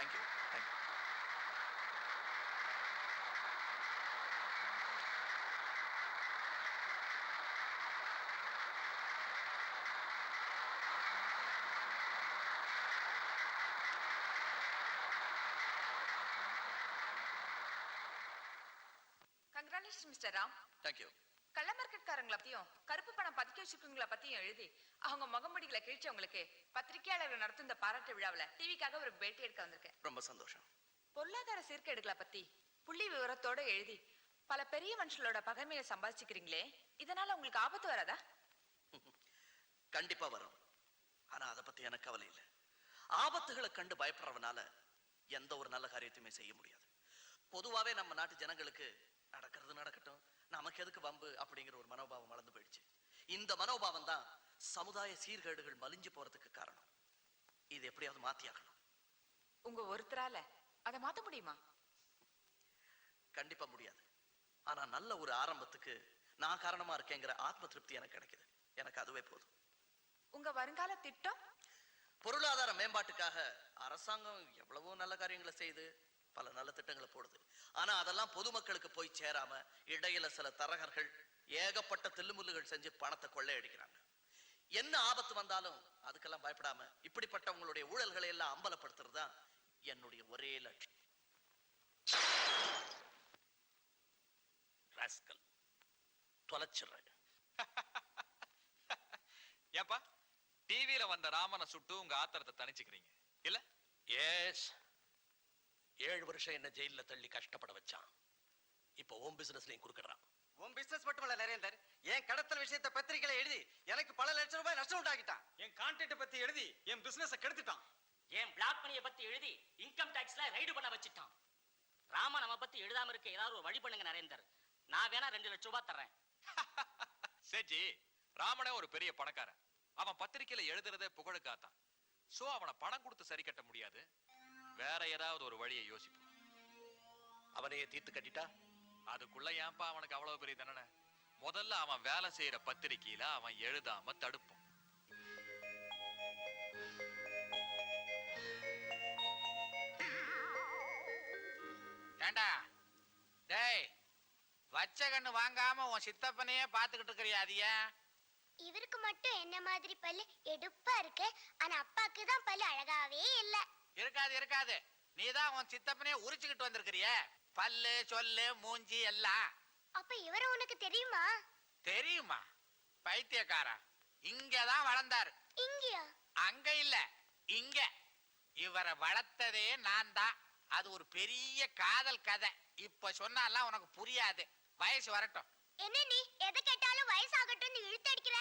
Thank you. Thank you. Congratulations, Mr. Ram. Thank you. கள்ள மார்க்கெட்காரங்கள பத்தியும் கருப்பு பணம் பதுக்கி வச்சிருக்கவங்கள பத்தியும் எழுதி அவங்க முகமுடிகளை கிழிச்சவங்களுக்கு பத்திரிகையாளர்கள் நடத்தும் இந்த பாராட்டு விழாவுல டிவிக்காக ஒரு பேட்டி எடுக்க வந்திருக்கேன். ரொம்ப சந்தோஷம். பொருளாதார சீர்கேடுகளை பத்தி புள்ளி விவரத்தோட எழுதி பல பெரிய மனுஷங்களோட பகைமையை சம்பாதிச்சுக்கிறீங்களே இதனால உங்களுக்கு ஆபத்து வராதா? கண்டிப்பா வரும். ஆனா அதை பத்தி எனக்கு கவலை இல்லை. ஆபத்துகளை கண்டு பயப்படுறவனால எந்த ஒரு நல்ல காரியத்தையுமே செய்ய முடியாது. பொதுவாவே நம்ம நாட்டு ஜனங்களுக்கு நடக்கிறது நடக்கட்டும் நமக்கு எதுக்கு வம்பு அப்படிங்கிற ஒரு மனோபாவம் வளர்ந்து போயிடுச்சு. இந்த மனோபாவம் தான் சமுதாய சீர்கேடுகள் மலிஞ்சு போறதுக்கு காரணம். இது எப்படியாவது மாத்தியாக்கணும் உங்க ஒருத்தரால அதை மாத்த முடியுமா? கண்டிப்பா முடியாது. ஆனா நல்ல ஒரு ஆரம்பத்துக்கு நான் காரணமா இருக்கேங்கிற ஆத்ம திருப்தி எனக்கு கிடைக்குது. எனக்கு அதுவே போதும். உங்க வருங்கால திட்டம்? பொருளாதார மேம்பாட்டுக்காக அரசாங்கம் எவ்வளவோ நல்ல காரியங்களை செய்து பல நல்ல திட்டங்களை போடுது. ஆனா அதெல்லாம் பொதுமக்களுக்கு போய் சேராம இடையில சில தரகர்கள் ஏகப்பட்ட தில்லுமுல்லுகள் செஞ்சு பணத்தை கொள்ளையடிக்கிறாங்க. என்ன ஆபத்து வந்தாலும் அதுக்கெல்லாம் பயப்படாம இப்படிப்பட்டவங்களுடைய ஊழல்களை எல்லாம் அம்பலப்படுத்துறது தான் என்னுடைய ஒரே லட்சியம். ராஸ்கல் தொலைச்சிடுறேன். ஏப்பா டிவியில வந்த ராமனை சுட்டு உங்க ஆத்திரத்தை தணிச்சுக்கிறீங்க. இல்ல? எஸ் ஏழு வருஷம் என்ன ஜெயில்ல தள்ளி கஷ்டப்பட வச்சான். இப்போ ஓம் பிசினஸ்லயும் குறுக்கிடுறான் உன் பிசினஸ் மட்டுமல்ல நரேந்தர். என் கடத்தல் விஷயத்தை பத்திரிகையில எழுதி எனக்கு பல லட்சம் ரூபாய் நஷ்டம் உண்டாக்கிட்டான். என் கான்டென்ட் பத்தி எழுதி என் பிசினஸ கெடுத்துட்டான். என் பிளாக் மணியை பத்தி எழுதி இன்கம் டாக்ஸ்ல ரைடு பண்ண வச்சுட்டான். ராம நம்ம பத்தி எழுதாம இருக்க ஏதாவது ஒரு வழி பண்ணுங்க நரேந்தர். நான் வேணா ரெண்டு லட்சம் ரூபாய் தர்றேன். சேஜி ராமனே ஒரு பெரிய பணக்காரன். அவன் பத்திரிக்கையில எழுதுறதே புகழுக்காத்தான். சோ அவனை பணம் கொடுத்து சரி கட்ட முடியாது. வேற ஏதாவது ஒரு வழியை யோசிப்போம். அவனையே தீர்த்து கட்டிட்டா? அதுக்குள்ள ஏன்பா அவனுக்கு அவ்வளவு பெரிய தண்டனை? முதல்ல அவன் வேலை செய்யற பத்திரிக்கையில அவன் எழுதாம தடுப்போம் ஏண்டா? டேய் வச்ச கண்ணு வாங்காம உன் சித்தப்பனையே பாத்துக்கிட்டு இருக்கிறியா அது ஏன்? இவருக்கு மட்டும் என்ன மாதிரி பல்லு எடுப்பா இருக்கு? ஆனா அப்பாக்கு தான் பல்லு அழகாவே இல்ல. இருக்காது இருக்காது. நீ தான் உன் சித்தப்பனையே உரிச்சுக்கிட்டு வந்திருக்கிறிய. பல்லு சொல்லு மூஞ்சி எல்லாம். அப்ப இவர உனக்கு தெரியுமா? தெரியுமா? பைத்தியக்காரா. இங்கதான் வளர்ந்தாரு. இங்கயா? அங்க இல்ல இங்க. இவரை வளர்த்ததே நான் தான் அது ஒரு பெரிய காதல் கதை. இப்ப சொன்னாலாம் உனக்கு புரியாது. வயசு வரட்டும். என்ன நீ? எதை கேட்டாலும் வயசாகட்டும் இழுத்தடிக்கிற?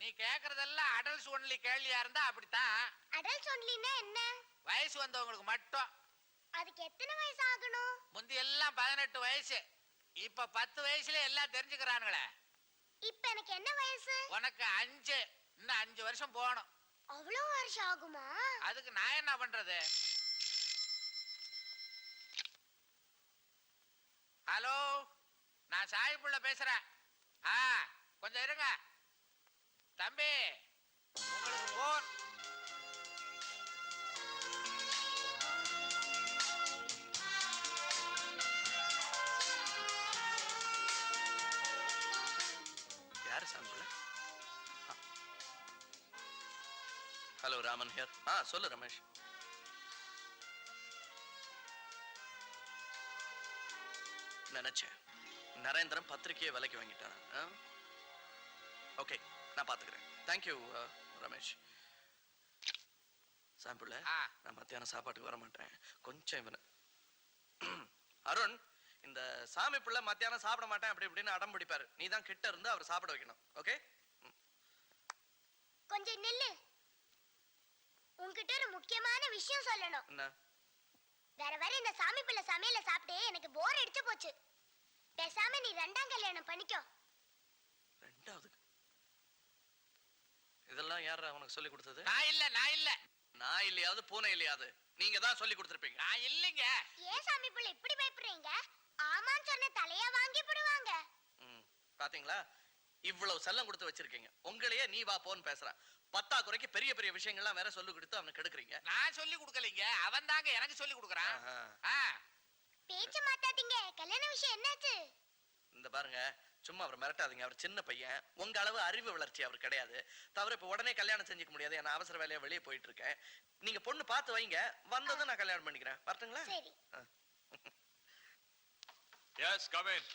நீ கேக்குறதெல்லாம் அடல்ஸ் ஒன்லி கேள்வியா இருந்தா அப்படித்தான். அடல் சொன்னினா என்ன? வயசு வந்தவங்களுக்கு மட்டும். அதுக்கு எத்தனை வயசு ஆகணும்? முந்தி எல்லாம் பதினெட்டு வயசு. இப்ப பத்து வயசுல எல்லாம் தெரிஞ்சுக்கிறானுங்களே. இப்ப எனக்கு என்ன வயசு? உனக்கு அஞ்சு. இன்னும் அஞ்சு வருஷம் போகணும். அவ்வளவு வருஷம் ஆகுமா? அதுக்கு நான் என்ன பண்றது? ஹலோ நான் சாயிப்புள்ள பேசுறேன். ஆ கொஞ்சம் இருங்க. தம்பி உங்களுக்கு போன் ராமன் ஹியர் ஆ சொல்லு ரமேஷ். நினைச்சேன். நரேந்திரன் பத்திரிக்கையை விலைக்கு வாங்கிட்டான். ஓகே நான் பாத்துக்கிறேன் தேங்க்யூ ரமேஷ். சாம்பிள் ஆ. நான் மத்தியானம் சாப்பாட்டுக்கு வர மாட்டேன். கொஞ்சம் இவனை அருண் இந்த சாமி பிள்ளை மத்தியானம் சாப்பிட மாட்டேன் அப்படி இப்படின்னு அடம் பிடிப்பாரு. நீ தான் கிட்ட இருந்து அவர் சாப்பிட வைக்கணும். ஓகே கொஞ்சம் நில்லு. உன்கிட்ட ஒரு முக்கியமான விஷயம் சொல்லணும். என்ன? வேற வேற இந்த சாமி பிள்ளை சமையல சாப்பிட்டு எனக்கு போர் அடிச்சு போச்சு. பேசாம நீ ரெண்டாம் கல்யாணம் பண்ணிக்கோ. ரெண்டாவது? இதெல்லாம் யார் உனக்கு சொல்லி கொடுத்தது? நான் இல்ல நான் இல்ல. நான் இல்லையாவது பூனை இல்லையாவது? நீங்க தான் சொல்லி கொடுத்துருப்பீங்க. நான் இல்லைங்க. ஏன் சாமி பிள்ளை இப்படி பயப்படுறீங்க? ஆமான்னு சொன்ன தலையா வாங்கி போடுவாங்க. ம் பாத்தீங்களா? இவ்வளவு செல்லம் கொடுத்து வச்சிருக்கீங்க. உங்களையே நீ வா போன்னு பேசுற. பத்தாக்குறைக்கு பெரிய பெரிய விஷயங்கள்லாம் வேற சொல்லி கொடுத்து அவனுக்கு எடுக்கிறீங்க நான் சொல்லி கொடுக்கலைங்க. அவன் தாங்க எனக்கு சொல்லி கொடுக்குறான். பேச்ச மாத்தாதீங்க. கல்யாண விஷயம் என்னாச்சு? இந்த பாருங்க சும்மா அவர் மிரட்டாதீங்க. அவர் சின்ன பையன். உங்க அளவு அறிவு வளர்ச்சி அவர் கிடையாது. தவிர இப்ப உடனே கல்யாணம் செஞ்சுக்க முடியாது. நான் அவசர வேலையா வெளியே போயிட்டு இருக்கேன். நீங்க பொண்ணு பார்த்து வைங்க. வந்ததும் நான் கல்யாணம் பண்ணிக்கிறேன். வரட்டுங்களா? சரி. எஸ் கமின்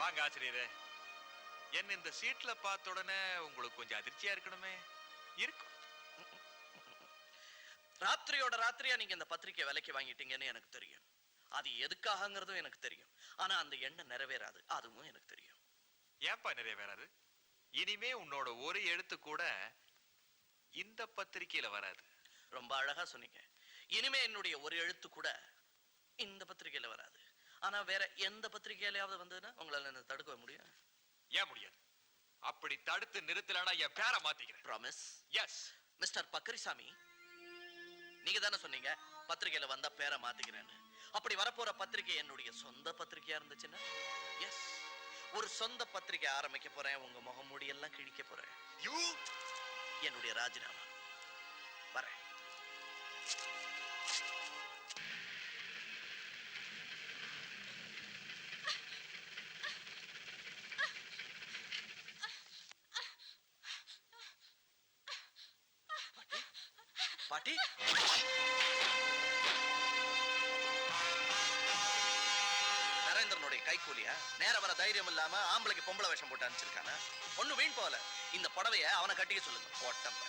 வாங்க ஆசிரியரே. என்ன இந்த சீட்ல பார்த்த உடனே உங்களுக்கு கொஞ்சம் அதிர்ச்சியா இருக்கணுமே. இருக்கும் ராத்திரியோட ராத்திரியா நீங்க இந்த பத்திரிக்கை விலைக்கு வாங்கிட்டீங்கன்னு எனக்கு தெரியும். அது எதுக்காகங்கிறதும் எனக்கு தெரியும். ஆனா அந்த எண்ணம் நிறைவேறாது. அதுவும் எனக்கு தெரியும். ஏன்பா நிறைவேறாது? இனிமே உன்னோட ஒரு எழுத்து கூட இந்த பத்திரிக்கையில வராது. ரொம்ப அழகா சொன்னீங்க. இனிமே என்னுடைய ஒரு எழுத்து கூட இந்த பத்திரிக்கையில வராது. ஆனா வேற எந்த பத்திரிக்கையிலயாவது வந்ததுன்னா உங்களால என்ன தடுக்க முடியும்? ஏன் முடியாது? அப்படி தடுத்து நிறுத்தலனா என் பேரை மாத்திக்கிறேன். ப்ராமிஸ் எஸ் மிஸ்டர் பக்கரிசாமி நீங்க தானே சொன்னீங்க பத்திரிக்கையில வந்தா பேரை மாத்திக்கிறேன்னு. அப்படி வரப்போற பத்திரிக்கை என்னுடைய சொந்த பத்திரிக்கையா இருந்துச்சுன்னா? எஸ் ஒரு சொந்த பத்திரிக்கை ஆரம்பிக்க போறேன் உங்க முகமூடி எல்லாம் கிழிக்க போறேன். யூ என்னுடைய ராஜினாமா. வரேன். பாட்டி. நரேந்திரனுடைய கைக்கூலியா நேர வர தைரியம் இல்லாம ஆம்பளைக்கு பொம்பளை வேஷம் போட்டு அனுப்பிச்சிருக்கானா? ஒண்ணு வீண் போல இந்த புடவைய அவனை கட்டிக்க சொல்லுங்க. போட்டப்ப